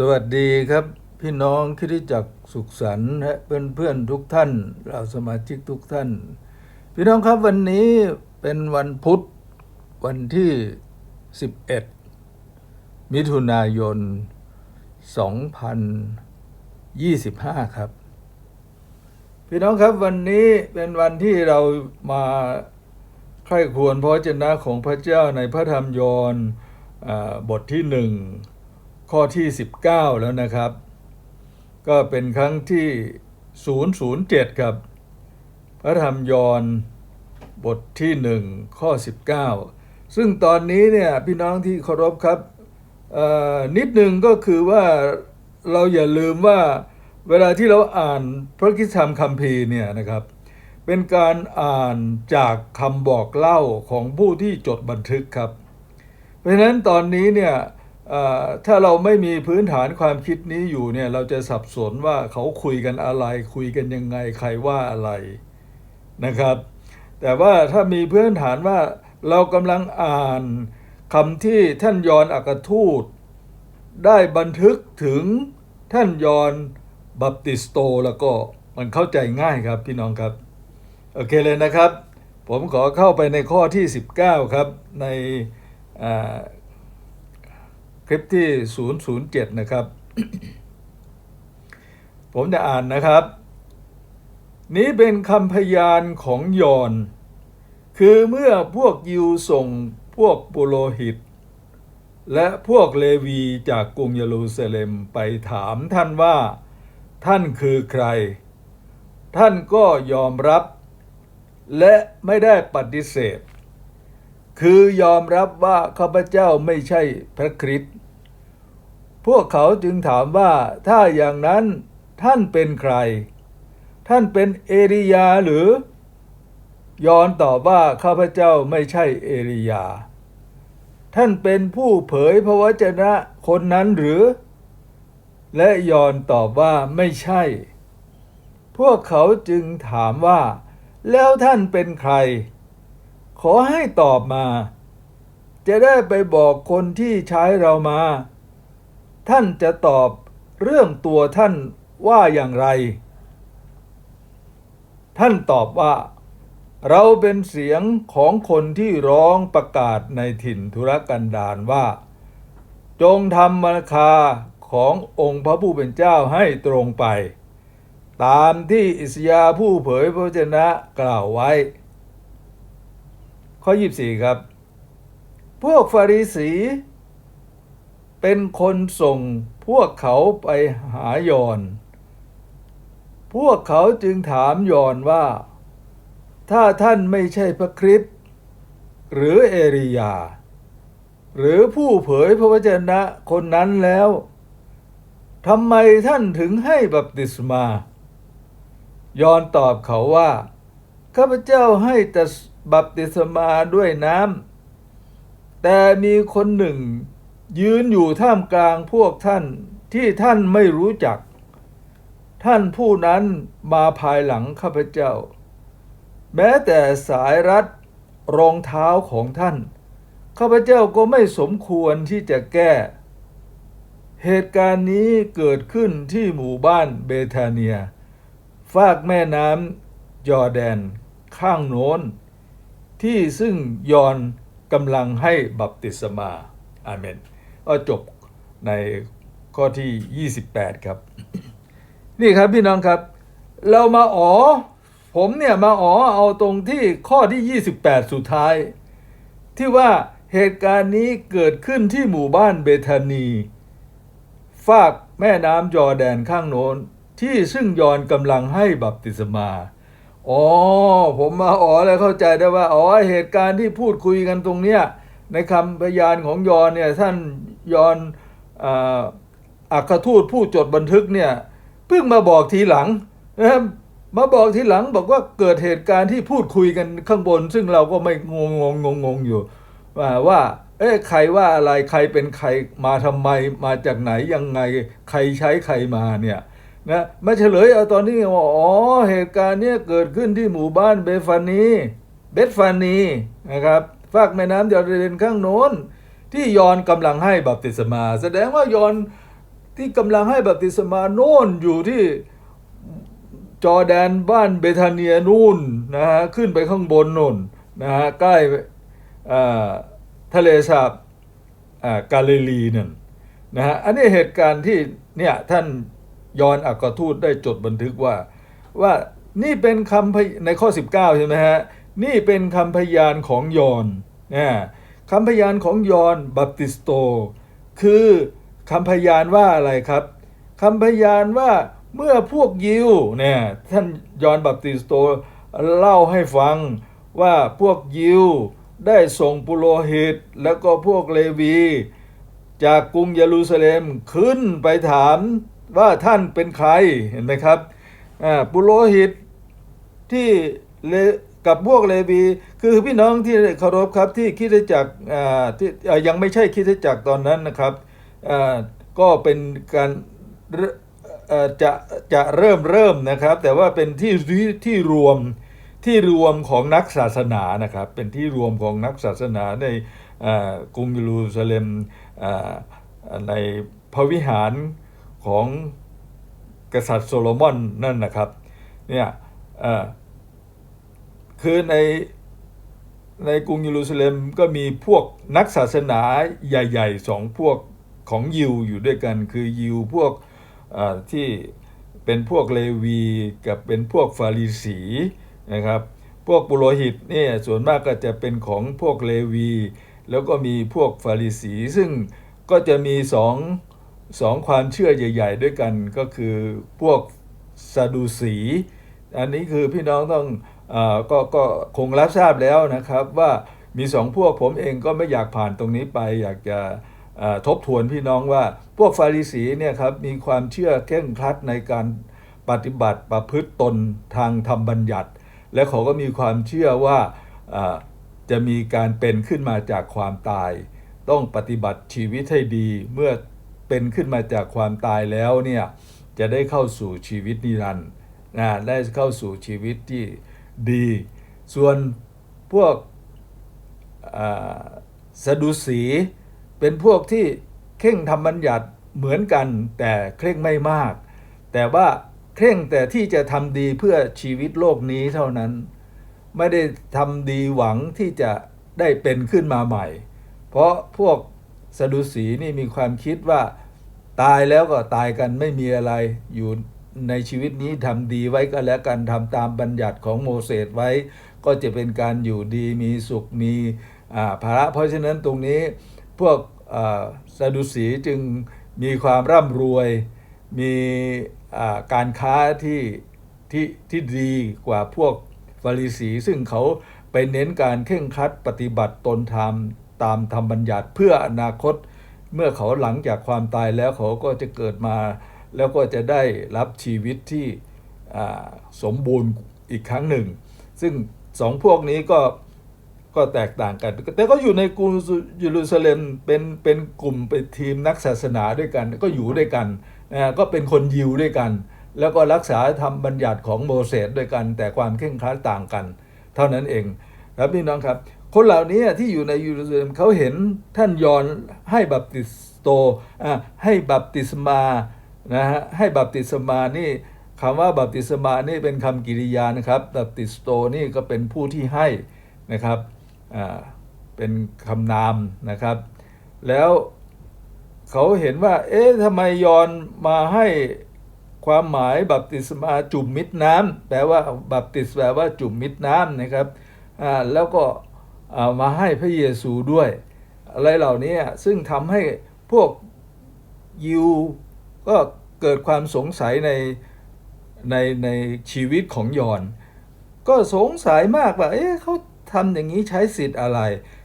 สวัสดีครับ พี่น้องคริสจักรสุขสันต์และเพื่อนเพื่อนๆทุกท่านเราสมาชิกทุกท่าน พี่น้องครับวันนี้เป็นวันพุธวันที่ 11 มิถุนายน 2025 ครับ พี่น้องครับวันนี้เป็นวันที่เรามาใคร่ควรพระวจนะของพระเจ้าในพระธรรมยอห์นอบทที่หนึ่ง ข้อที่ 19 แล้วนะครับ ก็เป็นครั้งที่ 007 ครับ พระธรรมยอห์นบทที่หนึ่งข้อ 19 ซึ่งตอนนี้เนี่ยพี่น้องที่เคารพครับนิดหนึ่งก็คือว่าเราอย่าลืมว่าเวลาที่เราอ่านพระคิดธรรมคัมภีร์เนี่ยนะครับ เป็นการอ่านจากคำบอกเล่าของผู้ที่จดบันทึกครับ เพราะฉะนั้นตอนนี้เนี่ย ถ้าเราไม่มีพื้นฐานความคิดนี้อยู่เนี่ยเราจะสับสนว่าเขาคุยกันอะไร คุยกันยังไงใครว่าอะไรนะครับ แต่ว่าถ้ามีพื้นฐานว่าเรากำลังอ่านคำที่ท่านยอนอักทูต ได้บันทึกถึงท่านยอนบัพติสโตแล้วก็มันเข้าใจง่ายครับพี่น้องครับ โอเคเลยนะครับ ผมขอเข้าไปในข้อที่ 19 ครับในอ่า คลิปที่ 007 นะครับ ผมจะอ่านนะครับ นี้เป็นคำพยานของยอน คือเมื่อพวกยิวส่งพวกปุโรหิต และพวกเลวีจากกรุงเยรูซาเล็มไปถามท่านว่า ท่านคือใคร ท่านก็ยอมรับ และไม่ได้ปฏิเสธ คือยอมรับว่าข้าพเจ้าไม่ใช่พระคริสต์พวกเขาจึงถามว่าถ้าอย่างนั้นท่านเป็นใคร ท่านเป็นเอลียาหรือยอนตอบว่าข้าพเจ้าไม่ใช่เอลียา ท่านเป็นผู้เผยพระวจนะคนนั้นหรือ และยอนตอบว่าไม่ใช่ พวกเขาจึงถามว่า แล้วท่านเป็นใคร ขอให้ตอบมา จะได้ไปบอกคนที่ใช้เรามา ท่านจะตอบเรื่องตัวท่านว่าอย่างไร ท่านตอบว่า เราเป็นเสียงของคนที่ร้องประกาศในถิ่นธุรกันดารว่า จงทำมรคาขององค์พระผู้เป็นเจ้าให้ตรงไป ตามที่อิสยาผู้เผยพระวจนะกล่าวไว้ ข้อ 24 ครับ พวกฟาริสี เป็นคนส่งพวกเขาไปหายอน พวกเขาจึงถามยอนว่า ถ้าท่านไม่ใช่พระคริสต์หรือเอริยา หรือผู้เผยพระวจนะคนนั้นแล้วทำไมท่านถึงให้บัพติศมายอนตอบเขาว่า ข้าพเจ้าให้แต่ บัพติศมาด้วยน้ำแต่มีคนหนึ่ง ยืนอยู่ท่ามกลางพวกท่านที่ท่านไม่รู้จัก ท่านผู้นั้นมาภายหลังข้าพเจ้า แม้แต่สายรัดรองเท้าของท่าน ข้าพเจ้าก็ไม่สมควรที่จะแก้ เหตุการณ์นี้เกิดขึ้นที่หมู่บ้านเบธาเนีย ฝากแม่น้ำยอแดนข้างโน้น ที่ซึ่งยอนกำลังให้บัพติศมา อาเมนก็จบในข้อที่ 28 ครับ นี่ครับพี่น้องครับ เรามาอ๋อ ผมเนี่ยมาอ๋อเอาตรงที่ข้อที่ 28 สุดท้าย ที่ว่าเหตุการณ์นี้เกิดขึ้นที่หมู่บ้านเบธานี ฝากแม่น้ำยอแดนข้างโน้น ที่ซึ่งยอนกำลังให้บัพติศมา อ๋อผมมาอ๋อแล้วเข้าใจได้ว่าอ๋อเหตุการณ์ที่พูดคุยกันตรงเนี้ยในคำพยานของยอนเนี่ยท่านยอนอ่าอัครทูตผู้จดบันทึกเนี่ยเพิ่งมาบอกทีหลังนะครับมาบอกทีหลังบอกว่าเกิดเหตุการณ์ที่พูดคุยกันข้างบน ซึ่งเราก็ไม่งงงงงงอยู่ว่าว่าเอ๊ะใครว่าอะไรใครเป็นใครมาทำไมมาจากไหนยังไงใครใช้ใครมาเนี่ย นะมาเฉลยเอาตอนนี้ว่าอ๋อเหตุการณ์เนี้ยเกิดขึ้นที่หมู่บ้านเบฟานีเบฟานีนะครับฝากแม่น้ำยอร์แดนข้างโน้น ที่ยอนกำลังให้บัพติศมา แสดงว่ายอนที่กำลังให้บัพติศมาโน่นอยู่ที่จอแดนบ้านเบธาเนียนู่นนะฮะขึ้นไปข้างบนนู่นนะฮะใกล้าทะเลสาบกาลิลีนั่นนะฮะอันนี้เหตุการณ์ที่เนี่ยท่าน ยอนอักทูตได้จดบันทึกว่า ว่านี่เป็นคำพในข้อ 19 ใช่ไหมฮะ นี่เป็นคำพยานของยอนนะคำพยานของยอนบัพติสโต คือคำพยานว่าอะไรครับคำพยานว่าเมื่อพวกยิวเนี่ยท่านยอนบัพติสโตเล่าให้ฟังว่าพวกยิวได้ส่งปุโรหิต แล้วก็พวกเลวี จากกรุงเยรูซาเล็มขึ้นไปถาม ว่าท่านเป็นใครเห็นไหมครับปุโรหิตที่เลกับพวกเลวี คือพี่น้องที่เคารพครับที่คิดจักอ่าที่ยังไม่ใช่คิดจักตอนนั้นนะครับอ่าก็เป็นการจะจะเริ่มเริ่มนะครับ แต่ว่าเป็นที่ที่ที่รวมที่รวมของนักศาสนานะครับ เป็นที่รวมของนักศาสนาในกรุงเยรูซาเล็มในพระวิหาร ของกษัตริย์โซโลมอนนั่นนะครับเนี่ยคือในในกรุงเยรูซาเล็มก็มีพวกนักศาสนาใหญ่ๆสองพวกของยิวอยู่ด้วยกัน คือยิวพวกที่เป็นพวกเลวีกับเป็นพวกฟาริสีนะครับพวกปุโรหิตเนี่ยส่วนมากก็จะเป็นของพวกเลวี แล้วก็มีพวกฟาริสี ซึ่งก็จะมีสอง สองความเชื่อใหญ่ ๆ ด้วยกันก็คือพวกซาดูสี อันนี้คือพี่น้องต้องอก็ก็คงรับทราบแล้วนะครับว่ามีสองพวกผมเองก็ไม่อยากผ่านตรงนี้ไป อยากจะทบทวนพี่น้องว่าพวกฟาริสีเนี่ยครับมีความเชื่อเคร่งครัดในการปฏิบัติประพฤติตนทางธรรมบัญญัติ และเขาก็มีความเชื่อว่าจะมีการเป็นขึ้นมาจากความตาย ต้องปฏิบัติชีวิตให้ดีเมื่อ เป็นขึ้นมาจากความตายแล้วเนี่ยจะได้เข้าสู่ชีวิตนิรันดร์นะได้เข้าสู่ชีวิตที่ดี ส่วนพวกสะดุสีเป็นพวกที่เคร่งทำบัญญัติเหมือนกันแต่เคร่งไม่มาก แต่ว่าเคร่งแต่ที่จะทำดีเพื่อชีวิตโลกนี้เท่านั้น ไม่ได้ทำดีหวังที่จะได้เป็นขึ้นมาใหม่ เพราะพวก สดุสีนี่มีความคิดว่าตายแล้วก็ตายกันไม่มีอะไรอยู่ในชีวิตนี้ทำดีไว้ก็แล้วกันทำตามบัญญัติของโมเสสไว้ ก็จะเป็นการอยู่ดีมีสุขมีอ่าภาระเพราะฉะนั้นตรงนี้พวกอ่าสดุสีจึงมีความร่ำรวย มีอ่าการค้าที่ที่ที่ดีกว่าพวกฟาริสี ซึ่งเขาไปเน้นการเข่งครัดปฏิบัติตนธรรม ตามธรรมบัญญัติเพื่ออนาคต เมื่อเขาหลังจากความตายแล้วเขาก็จะเกิดมา แล้วก็จะได้รับชีวิตที่สมบูรณ์อีกครั้งหนึ่ง ซึ่งสองพวกนี้ก็ก็แตกต่างกัน แต่ก็อยู่ในกรุงเยรูซาเล็มเป็นเป็นกลุ่มเป็นทีมนักศาสนาด้วยกัน ก็อยู่ด้วยกันนะก็เป็นคนยิวด้วยกัน แล้วก็รักษาธรรมบัญญัติของโมเสสด้วยกัน แต่ความเคร่งครัดต่างกัน เท่านั้นเองครับพี่น้องครับ คนเหล่านี้ที่อยู่ในเยรูซาเล็มเขาเห็นท่านยอนให้บัพติสโตให้บัพติศมานะฮะให้บัพติศมานี่คำว่าบัพติศมานี่เป็นคำกริยานะครับบัพติสโตนี่ก็เป็นผู้ที่ให้นะครับอ่าเป็นคำนามนะครับ แล้วเขาเห็นว่า เอ๊ะทำไมยอนมาให้ความหมายบัพติศมาจุ่มมิดน้ำแปลว่าบัพติศแปลว่าจุ่มมิดน้ำนะครับอ่าแล้วก็ มาให้พระเยซูด้วย อะไรเหล่านี้ซึ่งทำให้พวกยิวก็เกิดความสงสัยในในในชีวิตของยอน ก็สงสัยมากว่าเอ๊ะเขาทำอย่างนี้ใช้สิทธิ์อะไร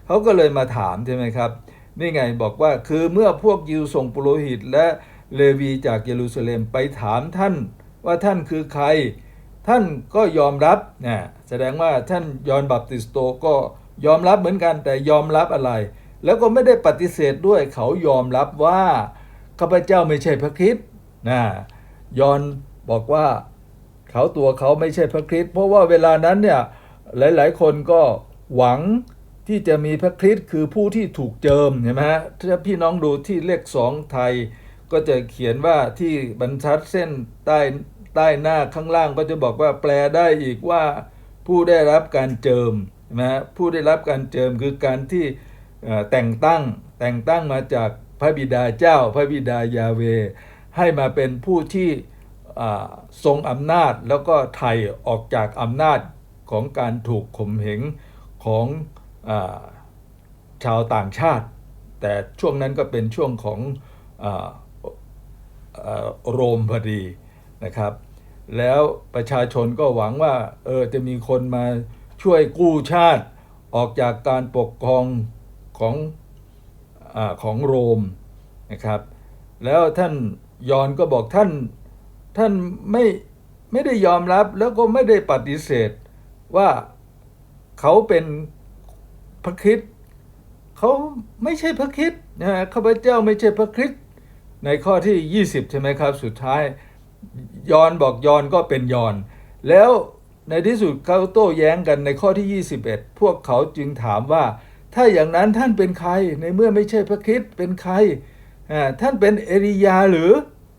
เขาก็เลยมาถามใช่ไหมครับ นี่ไงบอกว่าคือเมื่อพวกยิวส่งปุโรหิตและเลวีจากเยรูซาเล็มไปถามท่านว่าท่านคือใคร ท่านก็ยอมรับนะแสดงว่าท่านยอนบัพติสโตก็ ยอมรับเหมือนกันแต่ยอมรับอะไร แล้วก็ไม่ได้ปฏิเสธด้วยเขายอมรับว่าข้าพเจ้าไม่ใช่พระคริสต์นะยอนบอกว่าเขาตัวเขาไม่ใช่พระคริสต์เพราะว่าเวลานั้นเนี่ยหลาย ๆ คนก็หวังที่จะมีพระคริสต์คือผู้ที่ถูกเจิมเห็นไหมฮะถ้าพี่น้องดูที่เลขสองไทย ก็จะเขียนว่าที่บรรทัดเส้นใต้ใต้หน้าข้างล่างก็จะบอกว่าแปลได้อีกว่าผู้ได้รับการเจิม นะฮะผู้ได้รับการเจิมคือการที่แต่งตั้งแต่งตั้งมาจากพระบิดาเจ้า พระบิดายาเว ให้มาเป็นผู้ที่ทรงอำนาจแล้วก็ไถ่ออกจากอำนาจของการถูกข่มเหงของอชาวต่างชาติ แต่ช่วงนั้นก็เป็นช่วงของออโรมพอดีนะครับ แล้วประชาชนก็หวังว่าเออจะมีคนมา ช่วยกู้ชาติออกจากการปกครองของอของโรมนะครับ แล้วท่านยอนก็บอกท่านท่านไม่ไม่ได้ยอมรับแล้วก็ไม่ได้ปฏิเสธว่าเขาเป็นพระคริสต์เขาไม่ใช่พระคริสต์นะฮะข้าพเจ้าไม่ใช่พระคริสต์ในข้อที่ 20 ใช่ไหมครับ สุดท้ายยอนบอกยอนก็เป็นยอน แล้ว ในที่สุดเขาโต้แย้งกันในข้อที่ 21 พวกเขาจึงถามว่า ถ้าอย่างนั้นท่านเป็นใครในเมื่อไม่ใช่พระคริสต์เป็นใครท่านเป็นเอลียาหรือ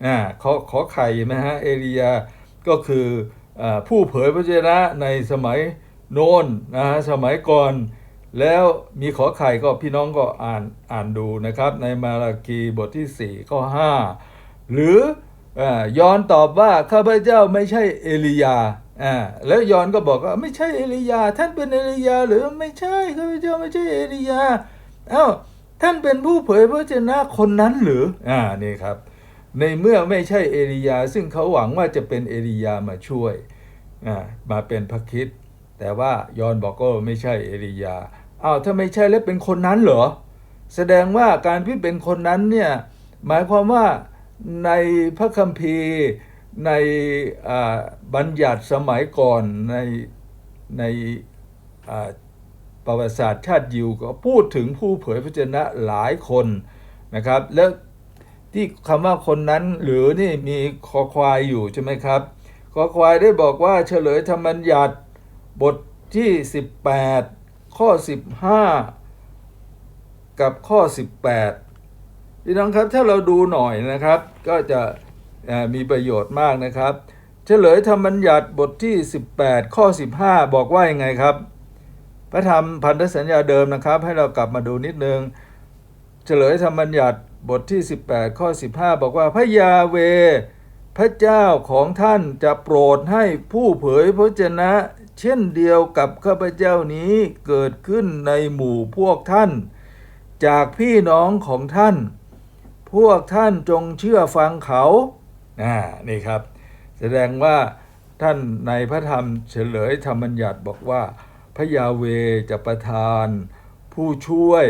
อ่าขอขอไข่ไหมฮะเอลียาก็คืออผู้เผยพระชนะในสมัยโน้นนะฮะสมัยก่อน แล้วมีขอไข่ก็พี่น้องก็อ่านอ่านดูนะครับ ในมารากีบทที่4ข้อ5หรือ ยอนตอบว่าข้าพเจ้าไม่ใช่เอลียาอ่าแล้วยอนก็บอกว่าไม่ใช่เอลียา ท่านเป็นเอลียาหรือไม่ใช่ข้าพเจ้าไม่ใช่เอลียาเอ้าท่านเป็นผู้เผยพระชนะคนนั้นหรืออ่านี่ครับ ในเมื่อไม่ใช่เอลียา ซึ่งเขาหวังว่าจะเป็นเอลียามาช่วยอ่ามาเป็นพระคิดแต่ว่ายอนบอกก็ไม่ใช่เอลียาอ้าวถ้าไม่ใช่แล้วเป็นคนนั้นเหรอ แสดงว่าการที่เป็นคนนั้นเนี่ยหมายความว่า ในพระคัมภีร์ในบัญญัติสมัยก่อนในในประวัติศาสตร์ชาติยิวก็พูดถึงผู้เผยพระชนะหลายคนนะครับ แล้วที่คำว่าคนนั้นหรือนี่มีคอควายอยู่ใช่ไหมครับคอควายได้บอกว่าเฉลยธรรมบัญญัติบทที่ 18 ข้อ 15 กับข้อ 18 พี่น้องครับถ้าเราดูหน่อยนะครับ ก็จะมีประโยชน์มากนะครับ เฉลยธรรมบัญญัติบทที่ 18 ข้อ 15 บอกว่ายังไงครับ พระธรรมพันธสัญญาเดิมนะครับ ให้เรากลับมาดูนิดนึง เฉลยธรรมบัญญัติบทที่ 18 ข้อ 15 บอกว่าพระยาเว พระเจ้าของท่านจะโปรดให้ผู้เผยพระชนะ เช่นเดียวกับข้าพเจ้านี้เกิดขึ้นในหมู่พวกท่าน จากพี่น้องของท่าน พวกท่านจงเชื่อฟังเขาอ่านี่ครับ แสดงว่าท่านในพระธรรมเฉลยธรรมบัญญัติบอกว่า พระยาเวจะประทาน ผู้ช่วย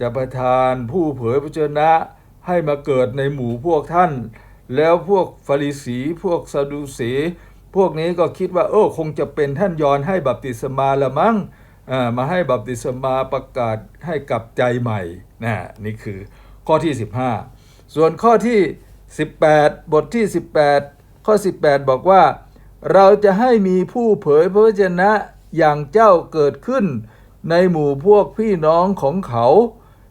จะประทานผู้เผยพระชนะให้มาเกิดในหมู่พวกท่าน แล้วพวกฟาริสีพวกซาดูสี พวกนี้ก็คิดว่าเออคงจะเป็นท่านยอนให้บัพติศมาละมั้งมาให้บัพติศมาประกาศให้กลับใจใหม่นะนี่คือข้อที่ 15 ส่วนข้อที่ 18 บทที่ 18 ข้อ 18 บอกว่า เราจะให้มีผู้เผยพระวจนะอย่างเจ้าเกิดขึ้น ในหมู่พวกพี่น้องของเขา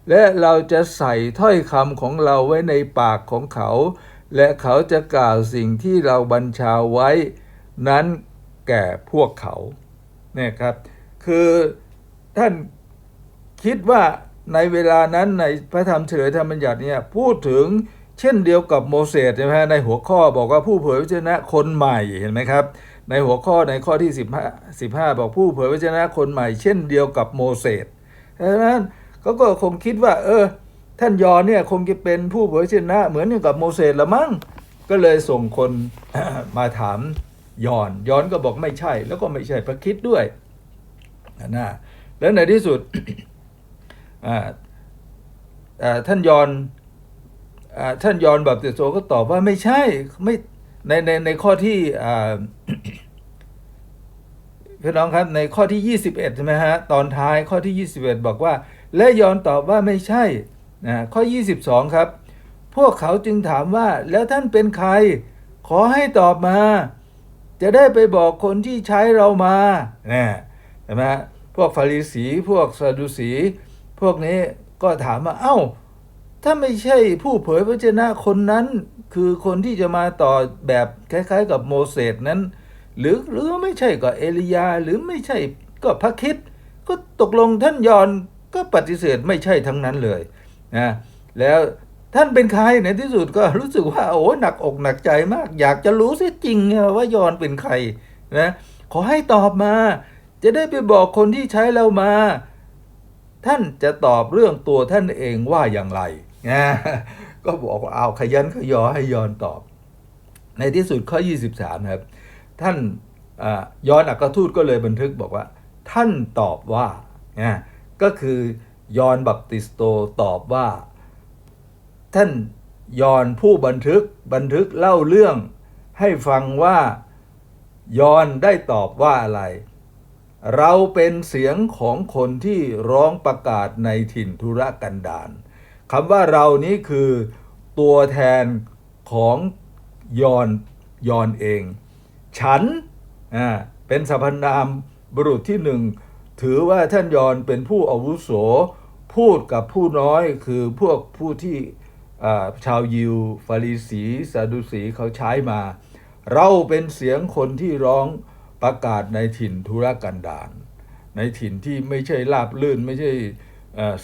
และเราจะใส่ถ้อยคำของเราไว้ในปากของเขา และเขาจะกล่าวสิ่งที่เราบัญชาไว้ นั้นแก่พวกเขาเนี่ยครับ คือท่านคิดว่า ในเวลานั้นในพระธรรมเฉลยธรรมบัญญัติเนี่ยพูดถึงเช่นเดียวกับโมเสสใช่ไหมในหัวข้อบอกว่าผู้เผยพระชนะคนใหม่เห็นไหมครับ ในหัวข้อในข้อที่ 15 15 บอกผู้เผยพระชนะคนใหม่ เช่นเดียวกับโมเสสดังนั้นเขาก็คงคิดว่า เออ ท่านยอนเนี่ยคงจะเป็นผู้เผยพระชนะ เหมือนอย่างกับโมเสสละมั้งก็เลยส่งคนมาถามยอนยอนก็บอกไม่ใช่ แล้วก็ไม่ใช่พระคิดด้วยนะแล้วในที่สุด ท่านยอนอท่านยอนแบบเตโซก็ตอบว่าไม่ใช่ไม่ในในในข้อที่พี่น้องครับในข้อที่ 21 ใช่ไหมฮะ ตอนท้ายข้อที่ 21 บอกว่า และยอนตอบว่าไม่ใช่นะข้อ 22 ครับ พวกเขาจึงถามว่าแล้วท่านเป็นใคร ขอให้ตอบมา จะได้ไปบอกคนที่ใช้เรามานะเห็นไหมฮะพวกฟาริสีพวกซาดูสี พวกนี้ก็ถามว่าเอ้า ถ้าไม่ใช่ผู้เผยพระชนะคนนั้น คือคนที่จะมาต่อแบบคล้าย ๆ กับโมเสสนั้น หรือหรือไม่ใช่ก็เอลียาหรือไม่ใช่ก็พระคิด ก็ตกลงท่านยอนก็ปฏิเสธไม่ใช่ทั้งนั้นเลยนะแล้วท่านเป็นใครในที่สุดก็รู้สึกว่าโอ้หนักอกหนักใจมาก อยากจะรู้สิจริงว่ายอนเป็นใครนะขอให้ตอบมา จะได้ไปบอกคนที่ใช้เรามา ท่านจะตอบเรื่องตัวท่านเองว่าอย่างไรนะก็บอกว่าเอาขยันขยอให้ยอนตอบ ในที่สุดข้อ 23 ครับ ท่านอายอนอักทูตก็เลยบันทึกบอกว่า ท่านตอบว่านะก็คือยอนบัพติสโตตอบว่า ท่านยอนผู้บันทึกบันทึกเล่าเรื่องให้ฟังว่ายอนได้ตอบว่าอะไร เราเป็นเสียงของคนที่ร้องประกาศในถิ่นธุรกันดารคำว่าเรานี้คือตัวแทนของยอนยอนเอง ฉันอ่าเป็นสรรพนามบุรุษที่หนึ่งถือว่าท่านยอนเป็นผู้อาวุโส พูดกับผู้น้อยคือพวกผู้ที่ชาวยิวฟาริสีซาดุสีเขาใช้มา เราเป็นเสียงคนที่ร้อง ประกาศในถิ่นธุรกันดารในถิ่นที่ไม่ใช่ราบลื่นไม่ใช่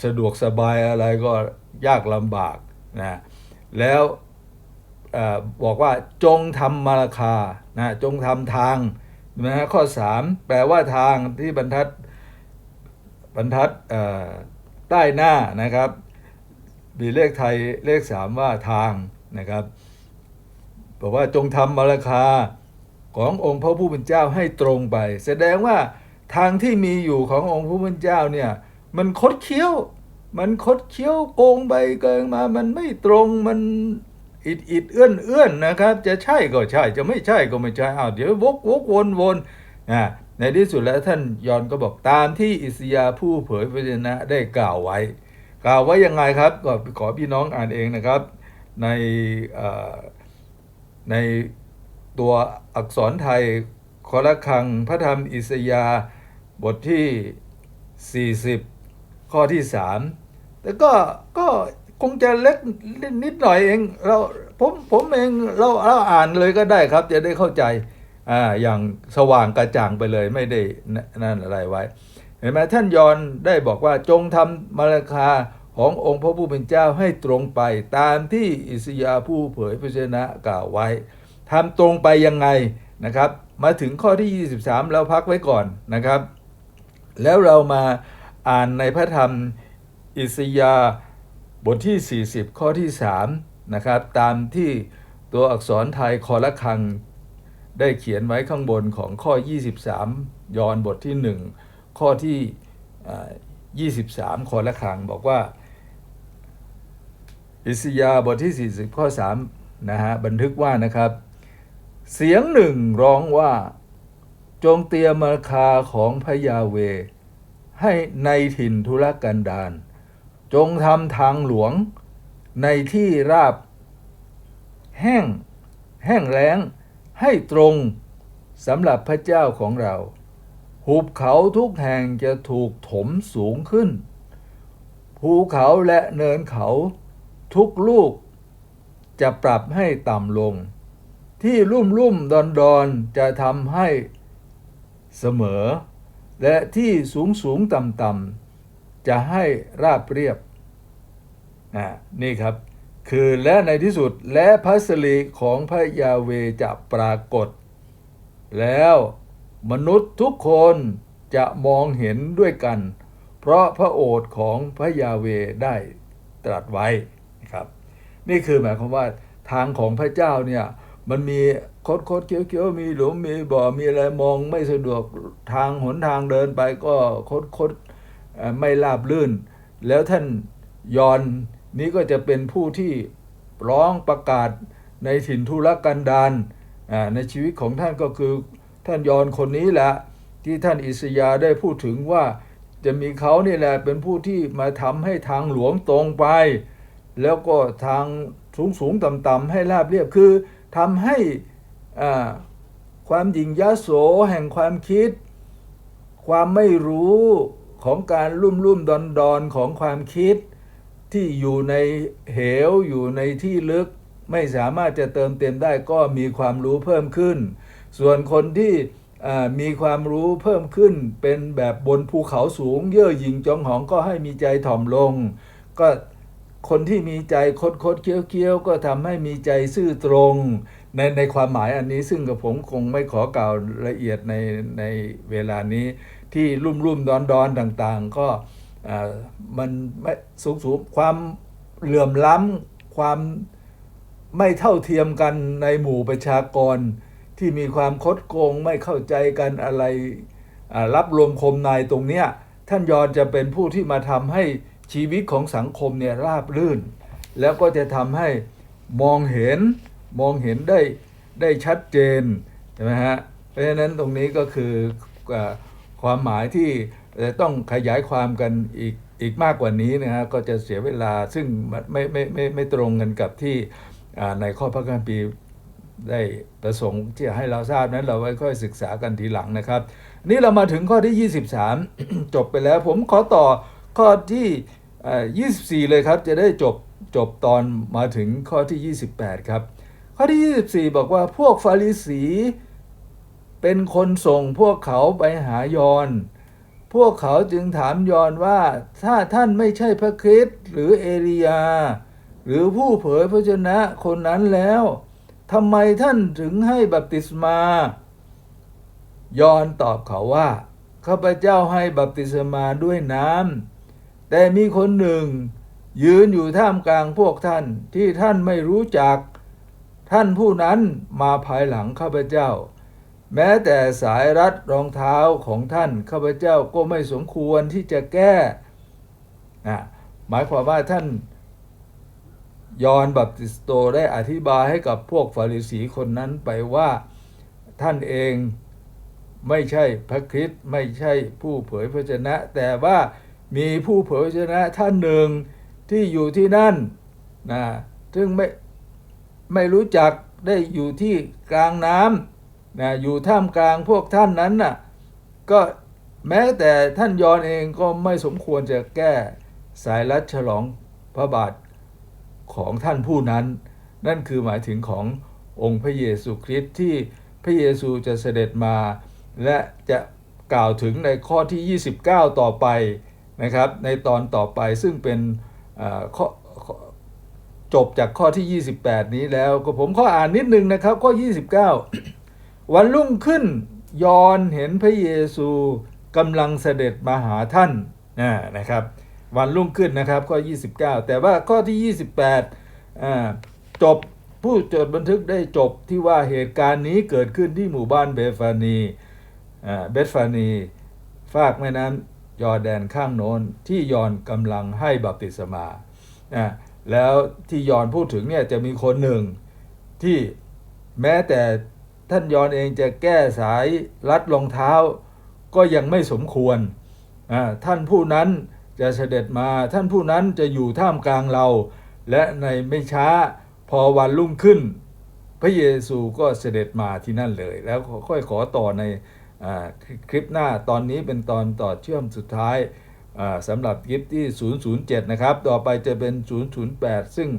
สะดวกสบายอะไรก็ยากลำบากนะแล้วอบอกว่าจงทำมาราคานะจงทำทางนะฮะข้อ 3 แปลว่าทางที่บรรทัดบรรทัดใต้หน้านะครับมีเลขไทยเลข 3 ว่าทางนะครับบอกว่าจงทำมาราคา ขององค์พระผู้เป็นเจ้าให้ตรงไป แสดงว่าทางที่มีอยู่ขององค์พระผู้เป็นเจ้าเนี่ยมันคดเคี้ยว มันคดเคี้ยวโกงไปเกินมา มันไม่ตรงมันอิดอิดเอื้อนเอื้อนนะครับ จะใช่ก็ใช่ จะไม่ใช่ก็ไม่ใช่อ้าวเดี๋ยววกวกวนวนอ่าในที่สุดแล้วท่านยอนก็บอกตามที่อิสยาผู้เผยพระชนะได้กล่าวไว้ กล่าวไว้ยังไงครับก็ขอพี่น้องอ่านเองนะครับ ในใน ตัวอักษรไทยคอละคังพระธรรมอิสยาบทที่ 40 ข้อที่ 3 แต่ก็ก็คงจะเล็กนิดหน่อยเองเราผมผมเองเราเราอ่านเลยก็ได้ครับ จะได้เข้าใจอ่าอย่างสว่างกระจ่างไปเลยไม่ได้นั่นอะไรไว้ เห็นไหมท่านยอนได้บอกว่าจงทำมาราคาขององค์พระผู้เป็นเจ้าให้ตรงไปตามที่อิสยาผู้เผยพระชนะกล่าวไว้ ทำตรงไปยังไงนะครับ มาถึงข้อที่ 23 เราพักไว้ก่อนนะครับ แล้วเรามาอ่านในพระธรรมอิสยาบทที่ 40 ข้อที่3นะครับตามที่ตัวอักษรไทยคอละคังได้เขียนไว้ข้างบนของข้อ 23 ยอห์นบทที่ 1 ข้อที่อ่า23 คอละคังบอกว่า อิสยาบทที่ 40 ข้อ3นะฮะบันทึกว่านะครับ เสียงหนึ่งร้องว่า จงเตรียมมาคาของพยาเว ให้ในถิ่นธุรกันดารจงทำทางหลวง ในที่ราบ แห้ง แห้งแล้ง ให้ตรงสำหรับพระเจ้าของเรา หุบเขาทุกแห่งจะถูกถมสูงขึ้น ภูเขาและเนินเขาทุกลูก จะปรับให้ต่ำลง ที่ลุ่มลุ่มดอนดอนจะทำให้เสมอ และที่สูงสูงต่ำต่ำจะให้ราบเรียบอ่านี่ครับ คือและในที่สุดและพระสิริของพระยาเวจะปรากฏ แล้วมนุษย์ทุกคนจะมองเห็นด้วยกัน เพราะพระโอษฐ์ของพระยาเวได้ตรัสไว้นะครับ นี่คือหมายความว่าทางของพระเจ้าเนี่ย มันมีคดคดเคี้ยวเขียวมีหลุมมีบ่อมีอะไรมองไม่สะดวกทางหนทางเดินไปก็คดคดไม่ราบลื่น แล้วท่านยอนนี้ก็จะเป็นผู้ที่ร้องประกาศในถิ่นทุรกันดารในชีวิตของท่านก็คือท่านยอนคนนี้แหละที่ท่านอิสยาได้พูดถึงว่าจะมีเขานี่แหละเป็นผู้ที่มาทำให้ทางหลวงตรงไป แล้วก็ทางสูงสูงต่ำต่ำๆให้ราบเรียบคือ ทำให้ความหยิ่งยโสแห่งความคิด ความไม่รู้ของการลุ่มลุ่มดอนดอนของความคิด ที่อยู่ในเหวอยู่ในที่ลึก ไม่สามารถจะเติมเต็มได้ก็มีความรู้เพิ่มขึ้น ส่วนคนที่มีความรู้เพิ่มขึ้นเป็นแบบบนภูเขาสูง เย่อหยิ่งจองหองก็ให้มีใจถ่อมลง ก็ คนที่มีใจคดคดเคี้ยวเคี้ยวก็ทำให้มีใจซื่อตรงในในความหมายอันนี้ซึ่งกับผมคงไม่ขอกล่าวละเอียดในในเวลานี้ที่รุ่มรุ่มดอนดอนต่างๆ ก็มันไม่สูงสูงความเหลื่อมล้ำความไม่เท่าเทียมกันในหมู่ประชากร ที่มีความคดโกงไม่เข้าใจกันอะไรรับรวมคมนายตรงเนี้ยท่านยอนจะเป็นผู้ที่มาทำให้ ชีวิตของสังคมเนี่ยราบรื่น แล้วก็จะทำให้มองเห็นมองเห็นได้ได้ชัดเจนใช่ไหมฮะเพราะฉะนั้นตรงนี้ก็คือความหมายที่จะต้องขยายความกันอีกอีกมากกว่านี้นะฮะก็จะเสียเวลาซึ่งไม่ไม่ไม่ไม่ตรงกันกับที่ในข้อพระคัมภีร์ได้ประสงค์ที่จะให้เราทราบนั้นเราไว้ค่อยศึกษากันทีหลังนะครับ นี่เรามาถึงข้อที่ 23 จบไปแล้วผมขอต่อข้อที่ 24 เลยครับจะได้จบจบตอนมาถึงข้อที่ 28 ครับ ข้อที่ 24 บอกว่าพวกฟาริสีเป็นคนส่งพวกเขาไปหายอน พวกเขาจึงถามยอนว่าถ้าท่านไม่ใช่พระคริสต์หรือเอลียา หรือผู้เผยพระชนะคนนั้นแล้วทำไมท่านถึงให้บัพติศมา ยอนตอบเขาว่าข้าพเจ้าให้บัพติศมาด้วยน้ำ แต่มีคนหนึ่ง ยืนอยู่ท่ามกลางพวกท่านที่ท่านไม่รู้จัก ท่านผู้นั้นมาภายหลังข้าพเจ้า แม้แต่สายรัดรองเท้าของท่านข้าพเจ้าก็ไม่สมควรที่จะแก้นะหมายความว่าท่านยอนบัพติสโตได้อธิบายให้กับพวกฟาริสีคนนั้นไปว่าท่านเองไม่ใช่พระคริสต์ไม่ใช่ผู้เผยพระชนะ แต่ว่า มีผู้เผยพระชนะท่านหนึ่งที่อยู่ที่นั่นนะซึ่งไม่ไม่รู้จักได้อยู่ที่กลางน้ำนะอยู่ท่ามกลางพวกท่านนั้นน่ะก็แม้แต่ท่านยอนเองก็ไม่สมควรจะแก้สายรัดฉลองพระบาทของท่านผู้นั้น นั่นคือหมายถึงขององค์พระเยซูคริสต์ที่พระเยซูจะเสด็จมา และจะกล่าวถึงในข้อที่ 29 ต่อไป นะครับในตอนต่อไปซึ่งเป็นข้อจบจากข้อที่ 28 นี้แล้วก็ผมข้ออ่านนิดนึงนะครับ ข้อ 29 วันรุ่งขึ้นยอนเห็นพระเยซูกำลังเสด็จมาหาท่านนะครับ วันรุ่งขึ้นนะครับข้อ 29 แต่ว่าข้อที่ 28 จบผู้จดบันทึกได้จบที่ว่าเหตุการณ์นี้เกิดขึ้นที่หมู่บ้านเบฟานีเบฟานีฟากแม่น้ำ ยอร์แดนข้างโน้นที่ยอนกำลังให้บัพติศมาอ่าแล้วที่ยอนพูดถึงเนี่ยจะมีคนหนึ่งที่แม้แต่ท่านยอนเองจะแก้สายรัดรองเท้า ก็ยังไม่สมควร ท่านผู้นั้นจะเสด็จมาท่านผู้นั้นจะอยู่ท่ามกลางเรา และในไม่ช้าพอวันรุ่งขึ้น พระเยซูก็เสด็จมาที่นั่นเลย แล้วค่อยขอต่อใน คลิปหน้าตอนนี้เป็นตอนต่อเชื่อมสุดท้ายสำหรับคลิปที่ 007 นะครับ ต่อไปจะเป็น 008 ซึ่ง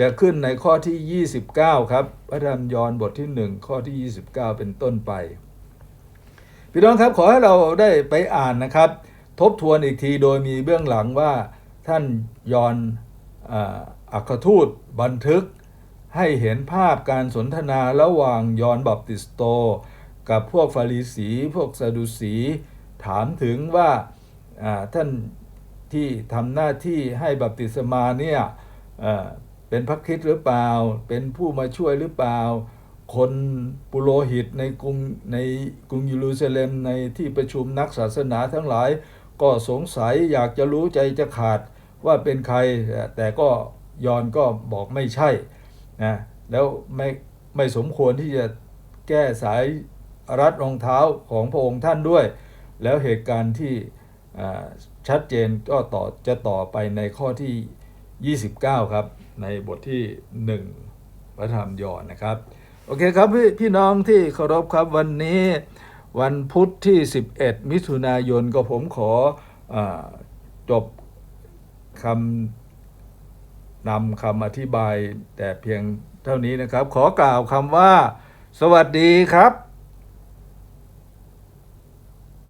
จะขึ้นในข้อที่ 29 ครับ พระธรรมยอห์นบทที่ 1 ข้อที่ 29 เป็นต้นไป พี่น้องครับขอให้เราได้ไปอ่านนะครับ ทบทวนอีกทีโดยมีเบื้องหลังว่าท่านยอนอัครทูตบันทึกให้เห็นภาพการสนทนาระหว่างยอนบัพติสโต กับพวกฟาริสี พวกซาดูสี ถามถึงว่าท่านที่ทำหน้าที่ให้บัพติศมาเนี่ยเป็นพระคริสต์หรือเปล่า เป็นผู้มาช่วยหรือเปล่า คนปุโรหิตในกรุงในกรุงเยรูซาเล็มในที่ประชุมนักศาสนาทั้งหลาย ก็สงสัยอยากจะรู้ใจจะขาดว่าเป็นใคร แต่ก็ยอนก็บอกไม่ใช่นะแล้วไม่ไม่สมควรที่จะแก้สาย รัดรองเท้าของพระองค์ท่านด้วย แล้วเหตุการณ์ที่ชัดเจนก็ต่อจะต่อไปในข้อที่ 29 ครับ ในบทที่ 1 พระธรรมยอห์นนะครับ โอเคครับพี่พี่น้องที่เคารพครับวันนี้วันพุธที่ 11 มิถุนายนก็ผมขออจบคำนำคำอธิบายแต่เพียงเท่านี้นะครับ ขอกล่าวคำว่า สวัสดีครับ